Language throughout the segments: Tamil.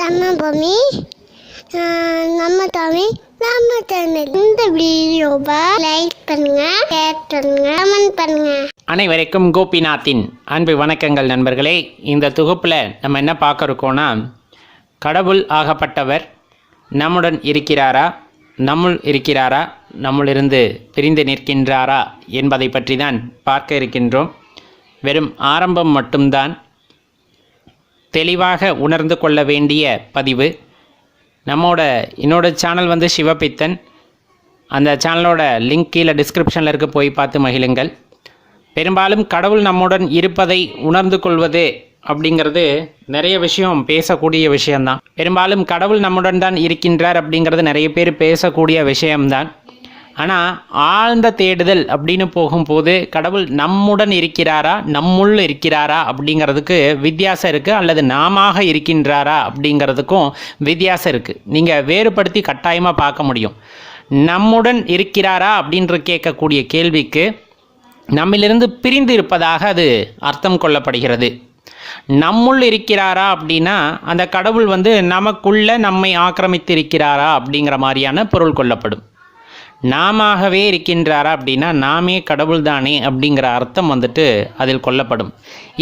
நம்ம பூமி நம்ம தமிழ் நம்ம சேனல். இந்த வீடியோவை லைக் பண்ணுங்க ஷேர் பண்ணுங்க கமெண்ட் பண்ணுங்க. அனைவருக்கும் கோபிநாத்தின் அன்பு வணக்கங்கள் நண்பர்களே. இந்த தொகுப்பில் நம்ம என்ன பார்க்க இருக்கோம்னா கடவுள் ஆகப்பட்டவர் நம்முடன் இருக்கிறாரா நம்முள் இருக்கிறாரா நம்மளிருந்து பிரிந்து நிற்கின்றாரா என்பதை பற்றி தான் பார்க்க இருக்கின்றோம். வெறும் ஆரம்பம் மட்டும்தான் தெளிவாக உணர்ந்து கொள்ள வேண்டிய பதிவு. நம்மோட என்னோட சேனல் வந்து சிவபித்தன். அந்த சேனலோட லிங்க் கீழே டிஸ்கிரிப்ஷனில் இருக்க போய் பார்த்து மகிழுங்கள். பெரும்பாலும் கடவுள் நம்முடன் இருப்பதை உணர்ந்து கொள்வது அப்படிங்கிறது நிறைய விஷயம் பேசக்கூடிய விஷயம்தான். பெரும்பாலும் கடவுள் நம்முடன் தான் இருக்கின்றார் அப்படிங்கிறது நிறைய பேர் பேசக்கூடிய விஷயம்தான். ஆனால் ஆழ்ந்த தேடுதல் அப்படின்னு போகும்போது கடவுள் நம்முடன் இருக்கிறாரா நம்முள் இருக்கிறாரா அப்படிங்கிறதுக்கு வித்தியாசம் இருக்குது அல்லது நாமாக இருக்கின்றாரா அப்படிங்கிறதுக்கும் வித்தியாசம் இருக்குது நீங்கள் வேறுபடுத்தி கட்டாயமாக பார்க்க முடியும். நம்முடன் இருக்கிறாரா அப்படின்ற கேட்கக்கூடிய கேள்விக்கு நம்மிலிருந்து பிரிந்து இருப்பதாக அது அர்த்தம் கொள்ளப்படுகிறது. நம்முள் இருக்கிறாரா அப்படின்னா அந்த கடவுள் வந்து நமக்குள்ள நம்மை ஆக்கிரமித்து இருக்கிறாரா அப்படிங்கிற மாதிரியான பொருள் கொள்ளப்படும். நாமாகவே இருக்கின்றாரா அப்படின்னா நாமே கடவுள் தானே அப்படிங்கிற அர்த்தம் வந்துட்டு அதில் கொல்லப்படும்.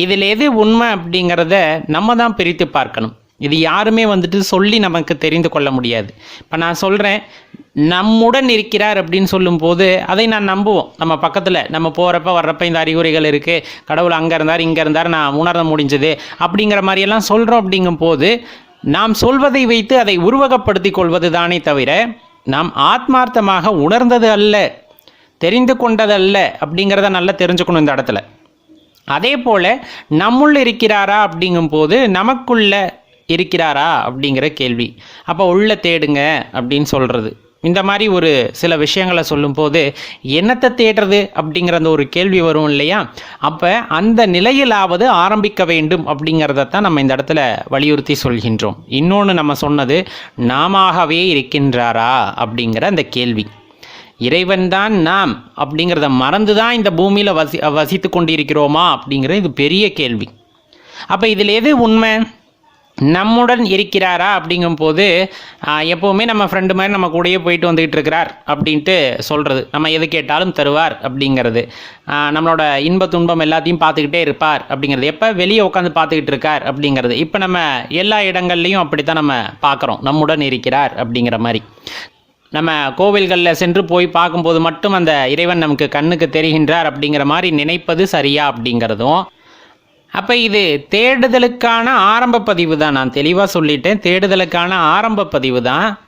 இதில் எது உண்மை அப்படிங்கிறத நம்ம தான் பிரித்து பார்க்கணும். இது யாருமே வந்துட்டு சொல்லி நமக்கு தெரிந்து கொள்ள முடியாது. இப்போ நான் சொல்கிறேன் நம்முடன் இருக்கிறார் அப்படின்னு சொல்லும்போது அதை நான் நம்புவோம். நம்ம பக்கத்தில் நம்ம போகிறப்ப வர்றப்ப இந்த அறிகுறிகள் இருக்குது கடவுள் அங்கே இருந்தார் இங்கே இருந்தார் நான் உணர முடிஞ்சது அப்படிங்கிற மாதிரியெல்லாம் சொல்கிறோம் அப்படிங்கும்போது நாம் சொல்வதை வைத்து அதை உருவகப்படுத்தி கொள்வது தானே தவிர நாம் ஆத்மார்த்தமாக உணர்ந்தது அல்ல தெரிந்து கொண்டதல்ல அப்படிங்கிறத நல்லா தெரிஞ்சுக்கணும் இந்த இடத்துல. அதே போல் நம்முள் இருக்கிறாரா அப்படிங்கும்போது நமக்குள்ள இருக்கிறாரா அப்படிங்கிற கேள்வி. அப்போ உள்ள தேடுங்க அப்படின்னு சொல்கிறது இந்த மாதிரி ஒரு சில விஷயங்களை சொல்லும்போது என்னத்தை தேடுறது அப்படிங்கிற அந்த ஒரு கேள்வி வரும் இல்லையா? அப்போ அந்த நிலையிலாவது ஆரம்பிக்க வேண்டும் அப்படிங்கிறதத்தான் நம்ம இந்த இடத்துல வலியுறுத்தி சொல்கின்றோம். இன்னொன்று நம்ம சொன்னது நாமாகவே இருக்கின்றாரா? அப்படிங்கிற அந்த கேள்வி. இறைவன்தான் நாம் அப்படிங்கிறத மறந்து தான் இந்த பூமியில் வசி வசித்து கொண்டிருக்கிறோமா அப்படிங்கிற இது பெரிய கேள்வி. அப்போ இதில் எது உண்மை? நம்முடன் இருக்கிறாரா அப்படிங்கும்போது எப்போவுமே நம்ம ஃப்ரெண்டு மாதிரி நம்ம கூடயே போயிட்டு வந்துக்கிட்டு இருக்கிறார் அப்படின்ட்டு சொல்கிறது நம்ம எது கேட்டாலும் தருவார் அப்படிங்கிறது. நம்மளோட இன்ப துன்பம் எல்லாத்தையும் பார்த்துக்கிட்டே இருப்பார் அப்படிங்கிறது. எப்போ வெளியே உட்காந்து பார்த்துக்கிட்டு இருக்கார் அப்படிங்கிறது. இப்போ நம்ம எல்லா இடங்கள்லையும் அப்படித்தான் நம்ம பார்க்குறோம். நம்முடன் இருக்கிறார் அப்படிங்கிற மாதிரி. நம்ம கோவில்களில் சென்று போய் பார்க்கும்போது மட்டும் அந்த இறைவன் நமக்கு கண்ணுக்கு தெரிகின்றார் அப்படிங்கிற மாதிரி நினைப்பது சரியா அப்படிங்கிறதும் அப்போ இது தேடுதலுக்கான ஆரம்ப பதிவு தான். நான் தெளிவாக சொல்லிட்டேன். தேடுதலுக்கான ஆரம்ப பதிவு தான்.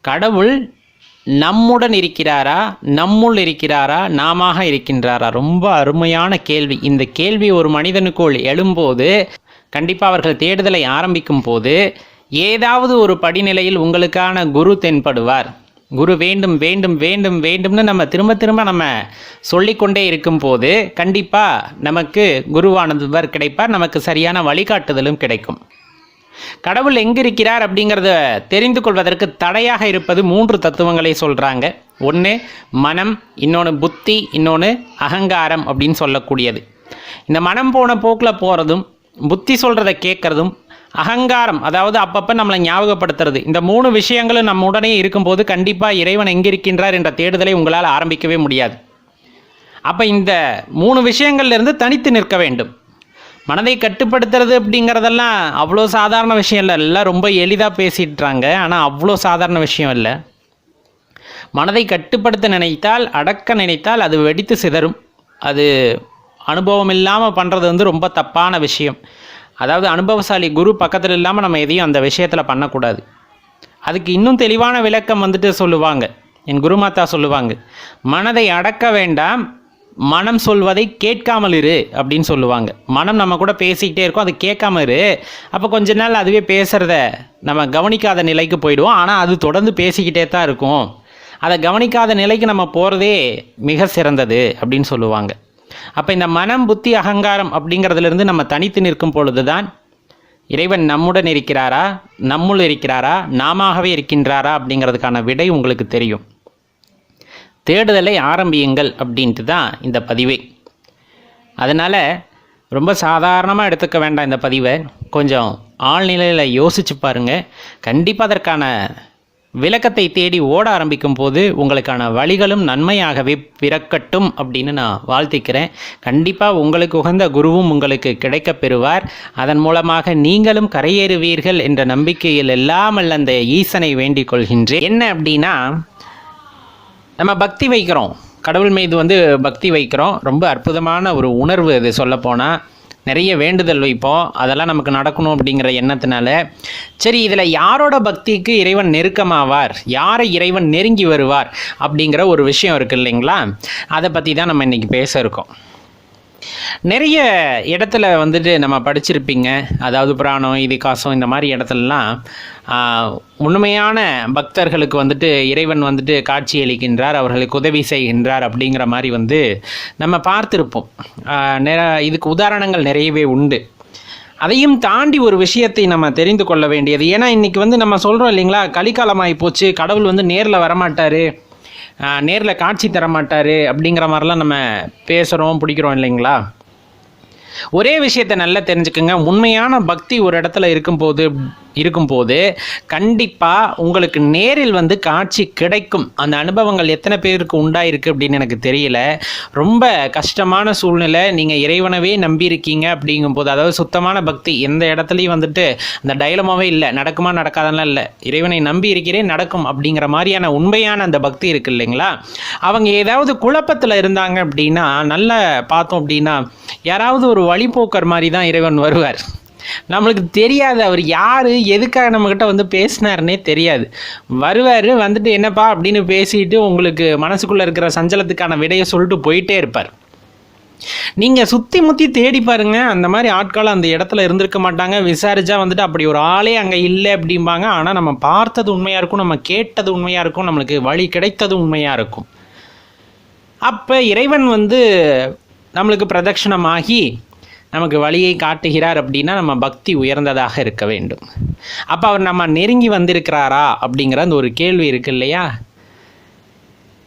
கடவுள் நம்முடன் இருக்கிறாரா? நம்முள் இருக்கிறாரா? நாமாக இருக்கின்றாரா? ரொம்ப அருமையான கேள்வி. இந்த கேள்வி ஒரு மனிதனுக்குள் எழும்போது கண்டிப்பாக அவர்கள் தேடுதலை ஆரம்பிக்கும் போது ஏதாவது ஒரு படிநிலையில் உங்களுக்கான குரு தென்படுவார். குரு வேண்டும் வேண்டும் வேண்டும் வேண்டும்னு நம்ம திரும்ப திரும்ப நம்ம சொல்லிக்கொண்டே இருக்கும்போது கண்டிப்பாக நமக்கு குருவானவர் கிடைப்பார். நமக்கு சரியான வழிகாட்டுதலும் கிடைக்கும். கடவுள் எங்கிருக்கிறார் அப்படிங்கிறத தெரிந்து கொள்வதற்கு தடையாக இருப்பது மூன்று தத்துவங்களை சொல்கிறாங்க ஒன்று மனம் இன்னொன்று புத்தி இன்னொன்று அகங்காரம் அப்படின்னு சொல்லக்கூடியது. இந்த மனம் போன போக்கில் போகிறதும் புத்தி சொல்கிறத கேட்குறதும் அகங்காரம் அதாவது அப்பப்போ நம்மளை ஞாபகப்படுத்துறது. இந்த மூணு விஷயங்களும் நம்ம உடனே இருக்கும்போது கண்டிப்பாக இறைவன் எங்கே இருக்கின்றார் என்ற தேடுதலை உங்களால் ஆரம்பிக்கவே முடியாது. அப்போ இந்த மூணு விஷயங்கள்லேருந்து தனித்து நிற்க வேண்டும். மனதை கட்டுப்படுத்துறது அப்படிங்கிறதெல்லாம் அவ்வளோ சாதாரண விஷயம் இல்லை. எல்லாம் ரொம்ப எளிதாக பேசிட்டுறாங்க. ஆனால் அவ்வளோ சாதாரண விஷயம் இல்லை. மனதை கட்டுப்படுத்த நினைத்தால் அடக்க நினைத்தால் அது வெடித்து சிதறும். அது அனுபவம் இல்லாமல் பண்ணுறது வந்து ரொம்ப தப்பான விஷயம். அதாவது அனுபவசாலி குரு பக்கத்தில் இல்லாமல் நம்ம எதையும் அந்த விஷயத்தில் பண்ணக்கூடாது. அதுக்கு இன்னும் தெளிவான விளக்கம் வந்துட்டு சொல்லுவாங்க. என் குருமாத்தா சொல்லுவாங்க மனதை அடக்க வேண்டாம் மனம் சொல்வதை கேட்காமல் இரு அப்படின்னு சொல்லுவாங்க. மனம் நம்ம கூட பேசிக்கிட்டே இருக்கோம் அது கேட்காம இரு. அப்போ கொஞ்ச நாள் அதுவே பேசுகிறத நம்ம கவனிக்காத நிலைக்கு போயிடுவோம். ஆனால் அது தொடர்ந்து பேசிக்கிட்டே தான் இருக்கும். அதை கவனிக்காத நிலைக்கு நம்ம போகிறதே மிக சிறந்தது அப்படின்னு சொல்லுவாங்க. அப்போ இந்த மனம் புத்தி அகங்காரம் அப்படிங்கிறதுலேருந்து நம்ம தனித்து நிற்கும் பொழுது தான் இறைவன் நம்முடன் இருக்கிறாரா நம்முள் இருக்கிறாரா நாமாகவே இருக்கின்றாரா அப்படிங்கிறதுக்கான விடை உங்களுக்கு தெரியும். தேடுதலை ஆரம்பியுங்கள் அப்படின்ட்டு தான் இந்த பதிவே. அதனால் ரொம்ப சாதாரணமாக எடுத்துக்க வேண்டாம் இந்த பதிவை. கொஞ்சம் ஆழ்நிலையில் யோசிச்சு பாருங்கள் கண்டிப்பாக அதற்கான விளக்கத்தை தேடி ஓட ஆரம்பிக்கும் போது உங்களுக்கான வழிகளும் நன்மையாகவே பிறக்கட்டும் அப்படின்னு நான் வாழ்த்திக்கிறேன். கண்டிப்பாக உங்களுக்கு உகந்த குருவும் உங்களுக்கு கிடைக்கப் பெறுவார். அதன் மூலமாக நீங்களும் கரையேறுவீர்கள் என்ற நம்பிக்கையில் இல்லாமல் அந்த ஈசனை வேண்டிக் கொள்கின்றேன். என்ன அப்படின்னா நம்ம பக்தி வைக்கிறோம். கடவுள் மீது வந்து பக்தி வைக்கிறோம். ரொம்ப அற்புதமான ஒரு உணர்வு அது சொல்லப்போனால் நிறைய வேண்டுதல் வைப்போம். அதெல்லாம் நமக்கு நடக்கணும் அப்படிங்கிற எண்ணத்தினால சரி இதில் யாரோட பக்திக்கு இறைவன் நெருக்கமாவார்? யாரை இறைவன் நெருங்கி வருவார்? அப்படிங்கிற ஒரு விஷயம் இருக்குது இல்லைங்களா? அதை பற்றி தான் நம்ம இன்றைக்கி பேச இருக்கோம். நிறைய இடத்துல வந்துட்டு நம்ம படிச்சிருப்பீங்க. அதாவது புராணம் இதிகாசம் இந்த மாதிரி இடத்துலலாம் உண்மையான பக்தர்களுக்கு வந்துட்டு இறைவன் வந்துட்டு காட்சி அளிக்கின்றார் அவர்களுக்கு உதவி செய்கின்றார் அப்படிங்கிற மாதிரி வந்து நம்ம பார்த்துருப்போம். நிற இதுக்கு உதாரணங்கள் நிறையவே உண்டு. அதையும் தாண்டி ஒரு விஷயத்தை நம்ம தெரிந்து கொள்ள வேண்டியது. ஏன்னா இன்றைக்கி வந்து நம்ம சொல்கிறோம் இல்லைங்களா கலிக்காலமாகி போச்சு கடவுள் வந்து நேரில் வரமாட்டார் நேரில் காட்சி தர மாட்டார் அப்படிங்கிற மாதிரிலாம் நம்ம பேசுகிறோம் பிடிக்கிறோம் இல்லைங்களா? ஒரே விஷயத்தை நல்லா தெரிஞ்சுக்கோங்க. உண்மையான பக்தி ஒரு இடத்துல இருக்கும்போது இருக்கும்போது கண்டிப்பாக உங்களுக்கு நேரில் வந்து காட்சி கிடைக்கும். அந்த அனுபவங்கள் எத்தனை பேருக்கு உண்டாயிருக்கு அப்படின்னு எனக்கு தெரியல. ரொம்ப கஷ்டமான சூழ்நிலை. நீங்கள் இறைவனவே நம்பியிருக்கீங்க அப்படிங்கும்போது அதாவது சுத்தமான பக்தி எந்த இடத்துலையும் வந்துட்டு அந்த டைலமாவே இல்லை. நடக்குமா நடக்காதெல்லாம் இல்லை. இறைவனை நம்பி இருக்கிறேன் நடக்கும் அப்படிங்கிற மாதிரியான உண்மையான அந்த பக்தி இருக்கு இல்லைங்களா? அவங்க ஏதாவது குழப்பத்தில் இருந்தாங்க அப்படின்னா நல்லா பார்த்தோம் அப்படின்னா யாராவது ஒரு வழிபோக்கர் மாதிரி தான் இறைவன் வருவார். நம்மளுக்கு தெரியாது அவர் யார் எதுக்காக நம்மக்கிட்ட வந்து பேசினாருன்னே தெரியாது. வருவார் வந்துட்டு என்னப்பா அப்படின்னு பேசிட்டு உங்களுக்கு மனசுக்குள்ளே இருக்கிற சஞ்சலத்துக்கான விடையை சொல்லிட்டு போயிட்டே இருப்பார். நீங்கள் சுற்றி முற்றி தேடி பாருங்க அந்த மாதிரி ஆட்கள் அந்த இடத்துல இருந்திருக்க மாட்டாங்க. விசாரிச்சா வந்துட்டு அப்படி ஒரு ஆளே அங்கே இல்லை அப்படிம்பாங்க. ஆனால் நம்ம பார்த்தது உண்மையாக இருக்கும் நம்ம கேட்டது உண்மையாக இருக்கும் நம்மளுக்கு வழி கிடைத்தது உண்மையாக இருக்கும். அப்போ இறைவன் வந்து நம்மளுக்கு பிரதட்சணமாகி நமக்கு வழியை காட்டுகிறார் அப்படின்னா நம்ம பக்தி உயர்ந்ததாக இருக்க வேண்டும். அப்போ அவர் நம்ம நெருங்கி வந்திருக்கிறாரா அப்படிங்கிற அந்த ஒரு கேள்வி இருக்கு இல்லையா?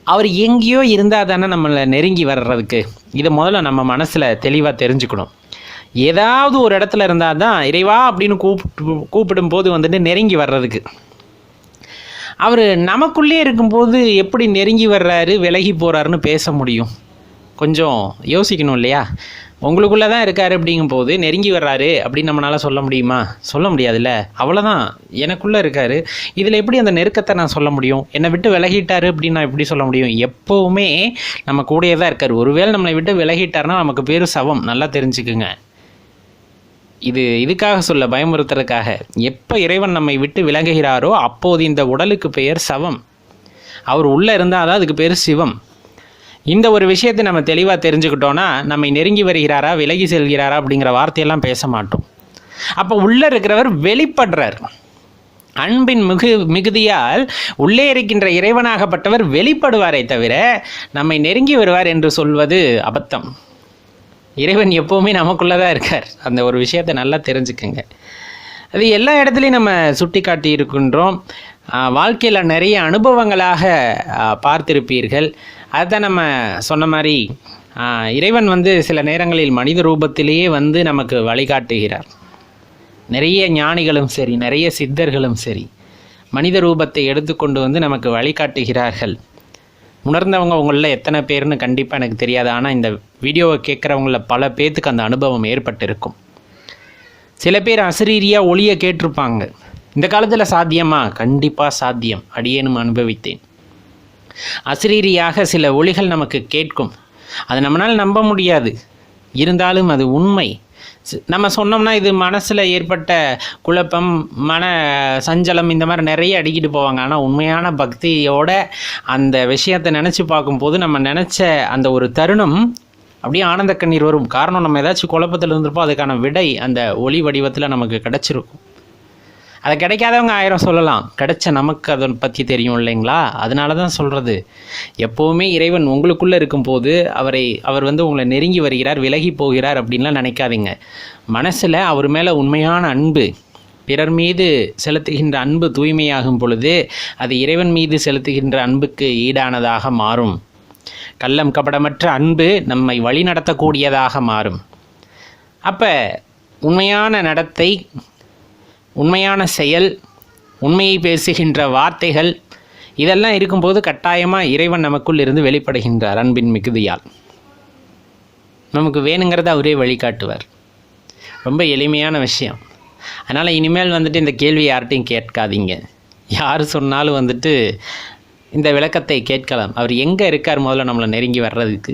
அவர் எங்கேயோ இருந்தால் தானே நம்மளை நெருங்கி வர்றதுக்கு. இதை முதல்ல நம்ம மனசில் தெளிவாக தெரிஞ்சுக்கணும். ஏதாவது ஒரு இடத்துல இருந்தால் தான் இறைவா அப்படின்னு கூப்பிட்டு கூப்பிடும்போது வந்துட்டு நெருங்கி வர்றதுக்கு. அவர் நமக்குள்ளே இருக்கும்போது எப்படி நெருங்கி வர்றாரு விலகி போகிறாருன்னு பேச முடியும். கொஞ்சம் யோசிக்கணும் இல்லையா? உங்களுக்குள்ளே தான் இருக்காரு அப்படிங்கும்போது நெருங்கி வர்றாரு அப்படின்னு நம்மளால் சொல்ல முடியுமா? சொல்ல முடியாதுல்ல. அவ்வளோதான் எனக்குள்ளே இருக்காரு. இதில் எப்படி அந்த நெருக்கத்தை நான் சொல்ல முடியும்? என்னை விட்டு விலகிட்டாரு அப்படின்னு நான் எப்படி சொல்ல முடியும்? எப்போவுமே நம்ம கூடயே தான் இருக்கார். ஒருவேளை நம்மளை விட்டு விலகிட்டாருன்னா நமக்கு பேர் சவம். நல்லா தெரிஞ்சுக்குங்க. இது இதுக்காக சொல்ல பயமுறுத்துறதுக்காக. எப்போ இறைவன் நம்மை விட்டு விலகுகிறாரோ அப்போது இந்த உடலுக்கு பெயர் சவம். அவர் உள்ளே இருந்தால் தான் அதுக்கு பேர் சிவம். இந்த ஒரு விஷயத்தை நம்ம தெளிவாக தெரிஞ்சுக்கிட்டோன்னா நம்மை நெருங்கி வருகிறாரா விலகி செல்கிறாரா அப்படிங்கிற வார்த்தையெல்லாம் பேச மாட்டோம். அப்போ உள்ளே இருக்கிறவர் வெளிப்படுறார். அன்பின் மிகு மிகுதியால் உள்ளே இருக்கின்ற இறைவனாகப்பட்டவர் வெளிப்படுவாரே தவிர நம்மை நெருங்கி வருவார் என்று சொல்வது அபத்தம். இறைவன் எப்போவுமே நமக்குள்ளே தான் இருக்கார். அந்த ஒரு விஷயத்தை நல்லா தெரிஞ்சுக்கங்க. அது எல்லா இடத்துலையும் நம்ம சுட்டி காட்டி இருக்கின்றோம் வாழ்க்கையில் நிறைய அனுபவங்களாக பார்த்திருப்பீர்கள். அதுதான் நம்ம சொன்ன மாதிரி இறைவன் வந்து சில நேரங்களில் மனித ரூபத்திலேயே வந்து நமக்கு வழிகாட்டுகிறார். நிறைய ஞானிகளும் சரி நிறைய சித்தர்களும் சரி மனித ரூபத்தை எடுத்துக்கொண்டு வந்து நமக்கு வழிகாட்டுகிறார்கள். உணர்ந்தவங்க உங்களில் எத்தனை பேர்னு கண்டிப்பாக எனக்கு தெரியாது. ஆனால் இந்த வீடியோவை கேட்குறவங்கள பல பேர்த்துக்கு அந்த அனுபவம் ஏற்பட்டிருக்கும். சில பேர் அசரீரியாக ஒளியை கேட்டிருப்பாங்க. இந்த காலத்தில் சாத்தியமா? கண்டிப்பாக சாத்தியம். அடியேனும் அனுபவித்தேன். அசரீரியாக சில ஒளிகள் நமக்கு கேட்கும். அது நம்மளால் நம்ப முடியாது. இருந்தாலும் அது உண்மை. நம்ம சொன்னோம்னா இது மனசில் ஏற்பட்ட குழப்பம் மன சஞ்சலம் இந்த மாதிரி நிறைய அடிக்கிட்டு போவாங்க. ஆனால் உண்மையான பக்தியோட அந்த விஷயத்தை நினச்சி பார்க்கும்போது நம்ம நினச்ச அந்த ஒரு தருணம் அப்படியே ஆனந்த கண்ணீர் வரும். காரணம் நம்ம ஏதாச்சும் குழப்பத்தில் இருந்திருப்போம் அதுக்கான விடை அந்த ஒளி வடிவத்தில் நமக்கு கிடச்சிருக்கும். அது கிடைக்காதவங்க ஆயிரம் சொல்லலாம். கிடைச்ச நமக்கு அதை பற்றி தெரியும் இல்லைங்களா? அதனால தான் சொல்கிறது எப்போவுமே இறைவன் உங்களுக்குள்ளே இருக்கும்போது அவரை அவர் வந்து உங்களை நெருங்கி வருகிறார் விலகி போகிறார் அப்படின்லாம் நினைக்காதீங்க. மனசில் அவர் மேலே உண்மையான அன்பு பிறர் மீது செலுத்துகின்ற அன்பு தூய்மையாகும் பொழுது அது இறைவன் மீது செலுத்துகின்ற அன்புக்கு ஈடானதாக மாறும். கள்ளம் கபடமற்ற அன்பு நம்மை வழிநடத்தக்கூடியதாக மாறும். அப்போ உண்மையான நடத்தை உண்மையான செயல் உண்மையை பேசுகின்ற வார்த்தைகள் இதெல்லாம் இருக்கும்போது கட்டாயமாக இறைவன் நமக்குள் இருந்து வெளிப்படுகின்றார் அன்பின் மிகுதியால். நமக்கு வேணுங்கிறத அவரே வழிகாட்டுவார் ரொம்ப எளிமையான விஷயம். அதனால் இனிமேல் வந்துட்டு இந்த கேள்வி யார்கிட்டையும் கேட்காதீங்க. யார் சொன்னாலும் வந்துட்டு இந்த விளக்கத்தை கேட்கலாம். அவர் எங்கே இருக்கார் முதல்ல நம்மளை நெருங்கி வர்றதுக்கு?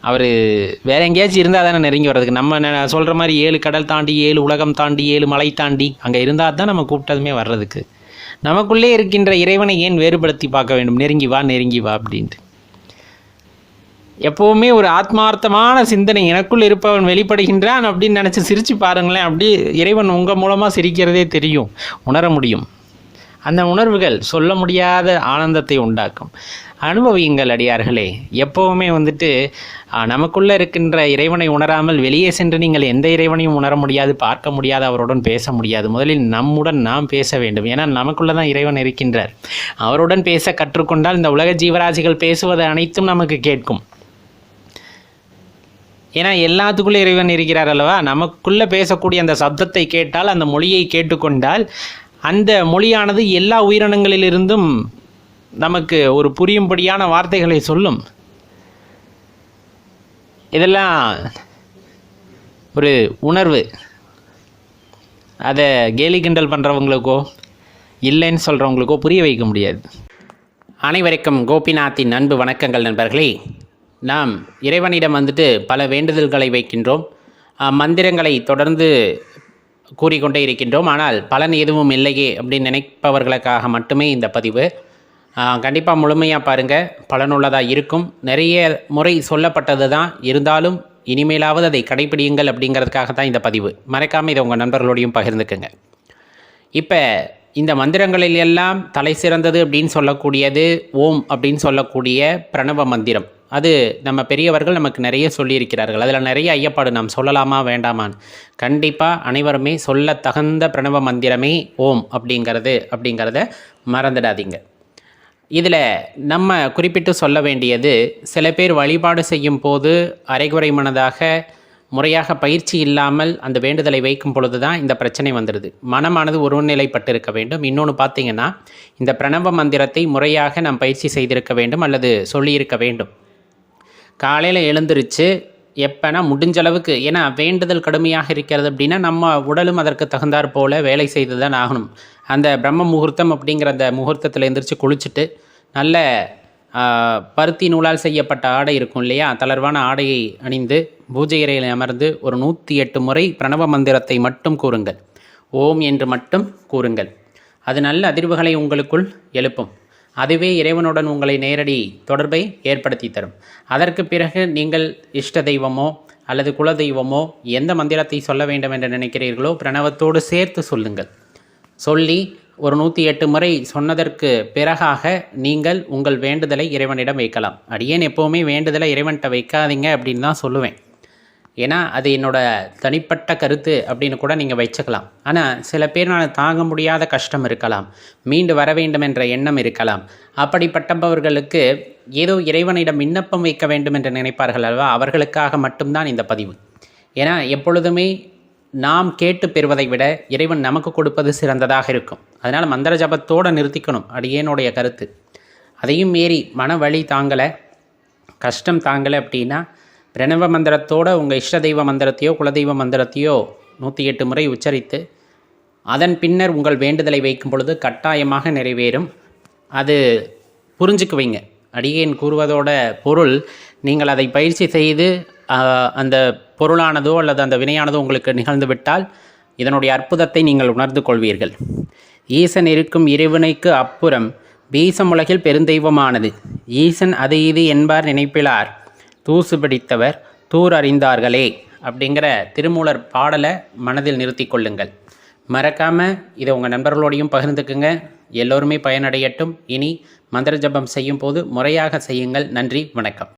அவர் வேற எங்கேயாச்சும் இருந்தால் தானே நெருங்கி வர்றதுக்கு. நம்ம ந- சொல்கிற மாதிரி ஏழு கடல் தாண்டி ஏழு உலகம் தாண்டி ஏழு மலை தாண்டி அங்கே இருந்தால் தான் நம்ம கூப்பிட்டதுமே வர்றதுக்கு. நமக்குள்ளே இருக்கின்ற இறைவனை ஏன் வேறுபடுத்தி பார்க்க வேண்டும்? நெருங்கி வா நெருங்கி வா அப்படின்ட்டு. எப்போவுமே ஒரு ஆத்மார்த்தமான சிந்தனை எனக்குள் இருப்பவன் வெளிப்படுகின்றான் அப்படின்னு நினச்சி சிரித்து பாருங்களேன் அப்படி இறைவன் உங்கள் மூலமாக சிரிக்கிறதே தெரியும் உணர முடியும். அந்த உணர்வுகள் சொல்ல முடியாத ஆனந்தத்தை உண்டாக்கும். அனுபவியுங்கள் அடியார்களே எப்போவுமே வந்துட்டு நமக்குள்ளே இருக்கின்ற இறைவனை உணராமல் வெளியே சென்று நீங்கள் எந்த இறைவனையும் உணர முடியாது பார்க்க முடியாது அவருடன் பேச முடியாது. முதலில் நம்முடன் நாம் பேச வேண்டும். ஏன்னா நமக்குள்ளே தான் இறைவன் இருக்கின்றார். அவருடன் பேச கற்றுக்கொண்டால் இந்த உலக ஜீவராசிகள் பேசுவது அனைத்தும் நமக்கு கேட்கும். ஏன்னா எல்லாத்துக்குள்ளே இறைவன் இருக்கிறார் அல்லவா? நமக்குள்ளே பேசக்கூடிய அந்த சப்தத்தை கேட்டால் அந்த மொழியை கேட்டுக்கொண்டால் அந்த மொழியானது எல்லா உயிரினங்களிலிருந்தும் நமக்கு ஒரு புரியும்படியான வார்த்தைகளை சொல்லும். இதெல்லாம் ஒரு உணர்வு. அதை கேலி கிண்டல் பண்ணுறவங்களுக்கோ இல்லைன்னு சொல்கிறவங்களுக்கோ புரிய வைக்க முடியாது. அனைவருக்கும் கோபிநாத்தின் அன்பு வணக்கங்கள் நண்பர்களே. நாம் இறைவனிடம் வந்துட்டு பல வேண்டுதல்களை வைக்கின்றோம். மந்திரங்களை தொடர்ந்து கூறிக்கொண்டே இருக்கின்றோம். ஆனால் பலன் எதுவும் இல்லையே அப்படின்னு நினைப்பவர்களுக்காக மட்டுமே இந்த பதிவு. கண்டிப்பாக முழுமையாக பாருங்கள் பலனுள்ளதாக இருக்கும். நிறைய முறை சொல்லப்பட்டது தான் இருந்தாலும் இனிமேலாவது அதை கடைபிடியுங்கள் அப்படிங்கிறதுக்காக தான் இந்த பதிவு. மறக்காமல் இதை உங்கள் நண்பர்களோடையும் பகிர்ந்துக்குங்க. இப்போ இந்த மந்திரங்களில் எல்லாம் தலை சிறந்தது அப்படின்னு சொல்லக்கூடியது ஓம் அப்படின்னு சொல்லக்கூடிய பிரணவ மந்திரம். அது நம்ம பெரியவர்கள் நமக்கு நிறைய சொல்லியிருக்கிறார்கள். அதில் நிறைய ஐயப்பாடு நாம் சொல்லலாமா வேண்டாமான்னு. கண்டிப்பாக அனைவருமே சொல்ல தகுந்த பிரணவ மந்திரமே ஓம் அப்படிங்கிறது அப்படிங்கிறத மறந்துடாதீங்க. இதில் நம்ம குறிப்பிட்டு சொல்ல வேண்டியது சில பேர் வழிபாடு செய்யும் போது அரைகுறை மனதாக முறையாக பயிற்சி இல்லாமல் அந்த வேண்டுதலை வைக்கும் பொழுது தான் இந்த பிரச்சனை வந்துடுது. மனமானது ஒருநிலைப்பட்டிருக்க வேண்டும். இன்னொன்று பார்த்தீங்கன்னா இந்த பிரணவ மந்திரத்தை முறையாக நாம் பயிற்சி செய்திருக்க வேண்டும் அல்லது சொல்லியிருக்க வேண்டும். காலையில் எழுந்திருச்சு எப்போனா முடிஞ்ச அளவுக்கு ஏன்னா வேண்டுதல் கடுமையாக இருக்கிறது அப்படின்னா நம்ம உடலும் அதற்கு தகுந்தாற் போல் வேலை செய்து தான் ஆகணும். அந்த பிரம்ம முகூர்த்தம் அப்படிங்கிற அந்த முகூர்த்தத்தில் எந்திரிச்சு குளிச்சுட்டு நல்ல பருத்தி நூலால் செய்யப்பட்ட ஆடை இருக்கும் இல்லையா? தளர்வான ஆடையை அணிந்து பூஜை அறையில் அமர்ந்து ஒரு நூற்றி எட்டு முறை பிரணவ மந்திரத்தை மட்டும் கூறுங்கள். ஓம் என்று மட்டும் கூறுங்கள். அது நல்ல அதிர்வுகளை உங்களுக்குள் எழுப்பும். அதுவே இறைவனுடன் உங்களை நேரடி தொடர்பை ஏற்படுத்தி தரும். அதற்கு பிறகு நீங்கள் இஷ்ட தெய்வமோ அல்லது குல தெய்வமோ எந்த மந்திரத்தை சொல்ல வேண்டும் என்று நினைக்கிறீர்களோ பிரணவத்தோடு சேர்த்து சொல்லுங்கள். சொல்லி ஒரு நூற்றி எட்டு முறை சொன்னதற்கு பிறகாக நீங்கள் உங்கள் வேண்டுதலை இறைவனிடம் வைக்கலாம். அடியேன் எப்போவுமே வேண்டுதலை இறைவன்கிட்ட வைக்காதீங்க அப்படின்னு தான் சொல்லுவேன். ஏன்னா அது என்னோடய தனிப்பட்ட கருத்து அப்படின்னு கூட நீங்கள் வச்சுக்கலாம். ஆனால் சில பேர் நான் தாங்க முடியாத கஷ்டம் இருக்கலாம். மீண்டு வர வேண்டும் என்ற எண்ணம் இருக்கலாம். அப்படிப்பட்டவர்களுக்கு ஏதோ இறைவனிடம் விண்ணப்பம் வைக்க வேண்டும் என்று நினைப்பார்கள் அல்லவா? அவர்களுக்காக மட்டும்தான் இந்த பதிவு. ஏன்னா எப்பொழுதுமே நாம் கேட்டு பெறுவதை விட இறைவன் நமக்கு கொடுப்பது சிறந்ததாக இருக்கும். அதனால் மந்திர ஜபத்தோடு நிறுத்திக்கணும். அடியேனுடைய கருத்து. அதையும் மீறி மன வழி தாங்கலை கஷ்டம் தாங்கலை அப்படின்னா பிரணவ மந்திரத்தோட உங்கள் இஷ்ட தெய்வ மந்திரத்தையோ குலதெய்வ மந்திரத்தையோ நூற்றி எட்டு முறை உச்சரித்து அதன் பின்னர் உங்கள் வேண்டுதலை வைக்கும் பொழுது கட்டாயமாக நிறைவேறும். அது புரிஞ்சுக்குவீங்க. அடியேன் கூறுவதோட பொருள் நீங்கள் அதை பயிற்சி செய்து அந்த பொருளானதோ அல்லது அந்த வினையானதோ உங்களுக்கு நிகழ்ந்துவிட்டால் இதனுடைய அற்புதத்தை நீங்கள் உணர்ந்து கொள்வீர்கள். ஈசன் இருக்கும் இறைவனைக்கு அப்புறம் பீசம் உலகில் பெருந்தெய்வமானது. ஈசன் அது இது என்பார் நினைப்பிலார். தூசு பிடித்தவர் தூர் அறிந்தார்களே அப்படிங்கிற திருமூலர் பாடலை மனதில் நிறுத்தி கொள்ளுங்கள். மறக்காமல் இதை உங்கள் நண்பர்களோடையும் பகிர்ந்துக்குங்க. எல்லோருமே பயனடையட்டும். இனி மந்திர ஜபம் செய்யும் போது முறையாக செய்யுங்கள். நன்றி வணக்கம்.